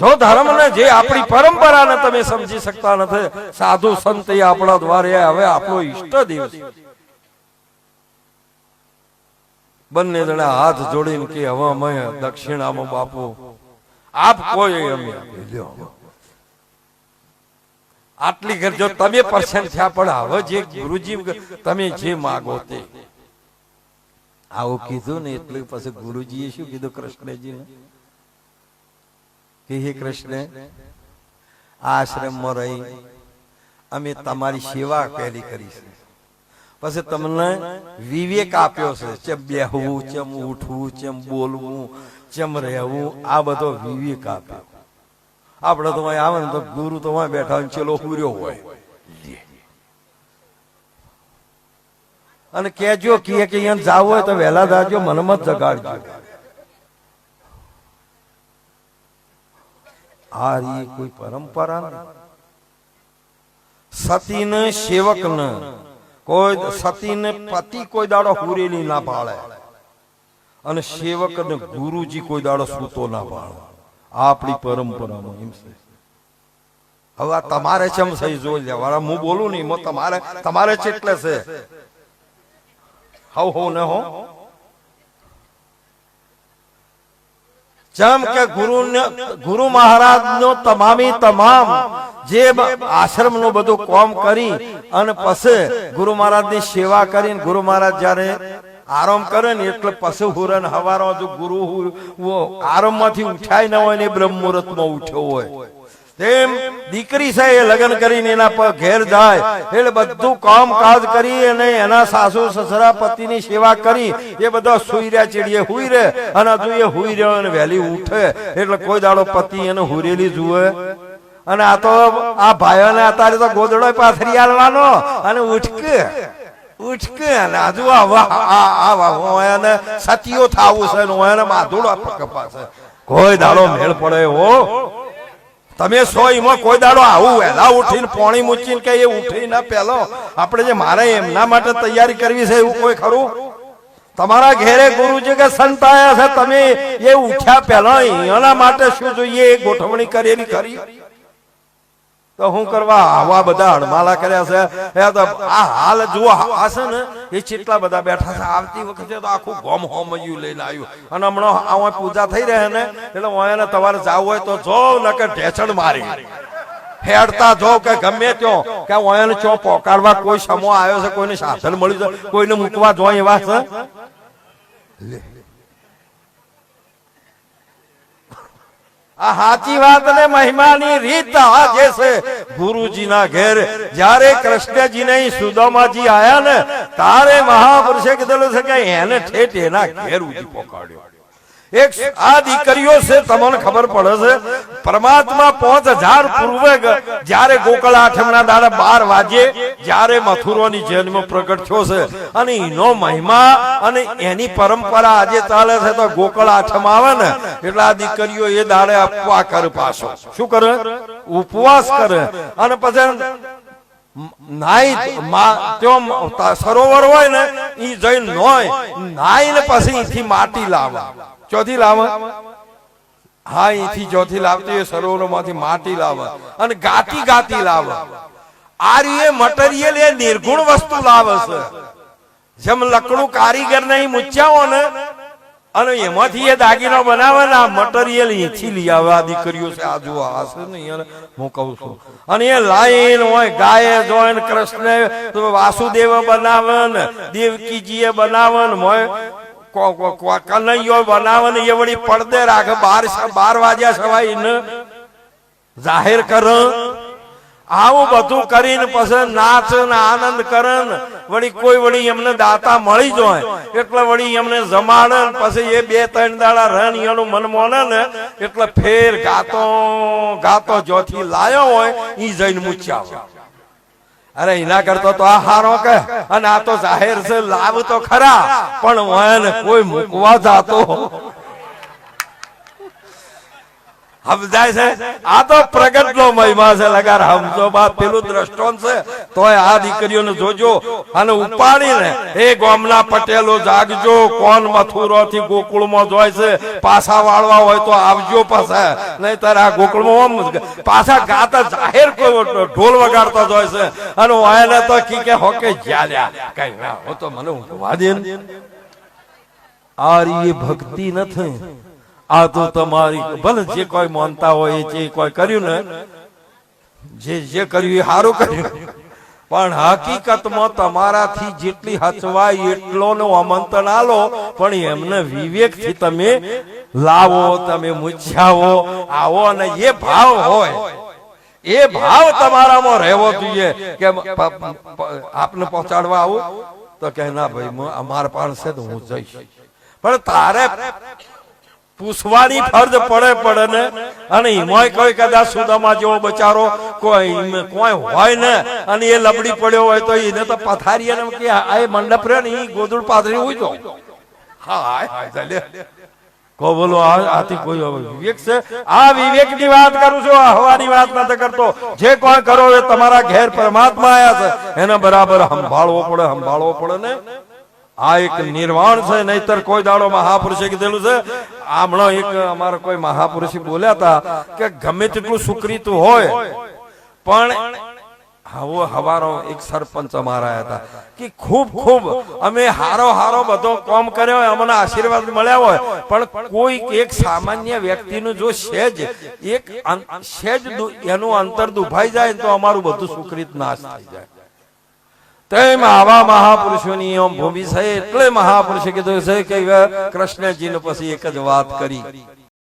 જો ધર્મને જે આપણી પરંપરાને તમે સમજી શકતા નથી, સાધુ સંત એ આપણા દ્વારે હવે આપણો ઈષ્ટ દેવ છે. બંને જણા હાથ જોડીને કે, હવે અમે દક્ષિણામાં બાપુ, આપ કોઈ અમે આટલી ઘર જો તમે પરસેન્ટ થયા, પણ હવે જે ગુરુજી તમે જે માગો તે. આવું કીધું ને, એટલે પછી ગુરુજીએ શું કીધું, કૃષ્ણજીને? કે હે કૃષ્ણ, આશ્રમમાં રહી અમે તમારી સેવા પહેલી કરી છે. પછી તમને વિવેક આપ્યો છે, ચેમ બેહવું, ચમ ઉઠવું, ચેમ બોલવું, ચમ રહેવું, આ બધો વિવેક આપ્યો. આપણે તો આવે ને તો ગુરુ તો બેઠા હોય ચેલો પૂર્યો હોય. અને કેજો કે અહીંયા જાવ હોય તો વહેલા જાજો મને મત જગાડજો. આ રી કોઈ પરંપરા નથી. સતીને સેવકને કોઈ સતીને પતિ કોઈ દાડો હુરેલી ના પાળે અને સેવકને ગુરુજી કોઈ દાડો સૂતો ના પાળે આ આપણી પરંપરામાં એમ છે. હવે તમારે ચમ સહી જોઈ લેવાળા હું બોલું નહીં તમારે તમારે છે એટલે છે. હવ હો ને હો. જેમ કે ગુરુ ગુરુ મહારાજ નો તમામી તમામ જે આશ્રમનું બધું કોમ કરી અને પછી ગુરુ મહારાજની સેવા કરીને ગુરુ મહારાજ જયારે આરામ કરે ને એટલે પછી હુરન હવારો જો ગુરુ આરામમાંથી ઉઠાય ન હોય ને બ્રહ્મ મુહૂર્તમાં ઉઠ્યો હોય. તેમ દીકરી છે એ લગ્ન કરીને એના પર ઘેર જાય. એટલે બધું કામ કાજ કરી અને એના સાસુ સસરા પતિની સેવા કરી. એ બધા સુઈ રહ્યા ચીડીએ હુઈ રહે અને હજુ એ હુઈ રહ્યો અને વહેલી ઉઠે. એટલે કોઈ દાડો પતિ એને હુરેલી જુએ. અને આ તો આ ભાઈઓને અત્યારે તો ગોદડો પાથરી આલવાનો. અને ઉઠકે. ઉઠકે અને હજુ આ સતીઓ થાવું છે ને માધુડો કપાશે. કોઈ દાડો મેળ પડે હો તમે સો એમાં કોઈ દાડો આવું વહેલા ઉઠીને પોણી મૂચીને કે એ ઉઠી ના પેલો. આપણે જે મારે એમના માટે તૈયારી કરવી છે એવું કોઈ ખરું? તમારા ઘેરે ગુરુજી કે સંત આયા છે, તમે એ ઉઠ્યા પહેલા એના માટે શું જોઈએ? એ ગોઠવણી કરેલી ખરી તો હું કરવા આવા બધા હડમાલા કર્યા છે? એ તો આ હાલ જુઓ, આ છે ને, એ કેટલા બધા બેઠા છે? આવતી વખતે તો આખું ગોમ હોમયું લઈને આવ્યું. અને હમણાં આ પૂજા થઈ રહે ને, એટલે એને તમારે જવું હોય તો જો કે ઢેચણ મારી. હેડતા જો કે ગમે ત્યો, કે ઓયાને ચો પોકાડવા કોઈ સમો આવ્યો છે, કોઈને સાધન મળ્યું છે, કોઈને મૂકવા જો એવા છે? આ સાચી વાત ને મહિમાની રીત આ છે, ગુરુજીના ઘેર. જ્યારે કૃષ્ણજી ને સુદામાજી આયા ને, તારે મહાપુરુષે કીધેલું છે કે એને ઠેઠ એના ઘેર ઉજી પહોંચાડ્યો એક આ દીકરીઓ છે, તમને ખબર પડે છે. પરમાત્મા પાંચ હજાર પૂર્વે જયારે ગોકળ આઠમના દાડા બાર વાગે જયારે મથુરોની જન્મ પ્રગટ થયો છે. અને એનો મહિમા અને એની પરંપરા આજે ચાલે છે તો ગોકળ આઠમ આવે ને, એટલે આ દીકરીઓ એ દાડે અપવા કર પાછો. શું કરે? ઉપવાસ કરે. અને પછી સરોવર હોય ને એ જઈને નોય નાઈ ને પછી માટી લાવે. ચોથી લાવે? હા, અહીંથી ચોથી લાવતી હોય સરોવરમાંથી માટી લાવે અને ગાતી ગાતી લાવે. આ મટીરિયલ એ નિર્ગુણ વસ્તુ લાવે જેમ લકડું કારીગર ને મૂચ્યાઓ ને, અને એમાંથી એ દાગીનો બનાવે ને, આ મટીરિયલ અહીંથી લઈ આવે. આ દીકરીઓ છે, આ જુઓ, આ છે ને હું કહું છું. અને એ લાઈન હોય, ગાય જોય કૃષ્ણ વાસુદેવ બનાવે ને એ બનાવે ને કનૈયો બનાવને એ વળી પડદે રાખે, બાર બાર વાગ્યા સવાઈ ને. જાહેર કર. આવું બધું કરીને પછી નાચ ને આનંદ કરન વળી કોઈ વળી એમને દાતા મળી જાય. એટલે વળી એમને જમાડે પછી એ બે ત્રણ દાડા રન એનું મન મોને ને, એટલે ફેર ગાતો ગાતો જોથી લાયો હોય એ જઈને મૂચ્યા હોય. અરે એના કરતો તો આ હારો કે અને આ તો જાહેર છે, લાવ તો ખરા. પણ કોઈ મૂકવા જાતો. સમજાય છે. આ તો પ્રગટ નો મહિમા છે. લગાર સમજો બાદ પેલું દ્રષ્ટોન છે, તોય આ દીકરીઓને જોજો અને ઉપાડીને એ ગામના પટેલો જાગજો, કોણ મથુરો થી ગોકુળમાં જોય છે, પાછા વાળવા હોય તો આવજો પાછા. નહીં તારે આ ગોકુળમાં પાછા ગાતા જાહેર કોઈ ઢોલ વગાડતા જોય છે. અને વાયને તો કી કે હોકે જ્યાલ્યા કઈ ના, હો તો મને ઊંઘવા દે ભક્તિ નથી આ તો તમારી ભલે જે કોઈ માનતા હોય જે કોઈ કર્યું ને, જે જે કર્યું એ સારું કર્યું. પણ હકીકતમાં તમારાથી જેટલી હચવાય એટલો નો આમંત્રણ આલો, પણ એમને વિવેકથી તમે લાવો, તમે મૂછાવો, આવો અને એ ભાવ હોય. એ ભાવ તમારામાં રહેવો જોઈએ કે આપને પહોંચાડવા આવું? તો કે ના ભાઈ અમારા પાસે હું જઈશ. પણ તારે પૂછવાની ફરજ પડે પડે ને? અને એમાંય કોઈ કદાચ સુદામા જેવો બચારો કોઈ કોઈ હોય ને? અને એ લબડી પડ્યો હોય તો એને તો પથારી એને કે આ મંડપ રહ્યો ને એ ગોદડું પાથરી હોય તો હા ચાલે. કો બોલો આથી કોઈ વિવેક છે? આ વિવેકની વાત કરું છું આ હવાની વાત નથી કરતો. જે કોઈ કરો એ તમારા ઘેર પરમાત્મા આયા છે. એને બરાબર સંભાળવો પડે સંભાળવો પડે ને? આ એક નિર્વાણ છે, નહીતર કોઈ દાડો મહાપુરુષે કીધેલું છે. હમણાં એક અમારા કોઈ મહાપુરુષ બોલ્યા હતા કે ગમે તેટલું સુકરીત હોય, પણ હવો હવારો એક સરપંચ અમારા હતા કે ખૂબ ખૂબ, અમે હારો હારો બધો કામ કર્યો હોય, અમને આશીર્વાદ મળ્યા હોય, પણ કોઈ એક સામાન્ય વ્યક્તિનું જો સેજ એક સેજ એનું અંતર દુભાઈ જાય તો અમારું બધું સુકરીત નાશ થઈ જાય. તેમ આવા મહાપુરુષોની ભૂમિ છે. એટલે મહાપુરુષે કીધું છે કે કૃષ્ણજીને પછી એક જ વાત કરી.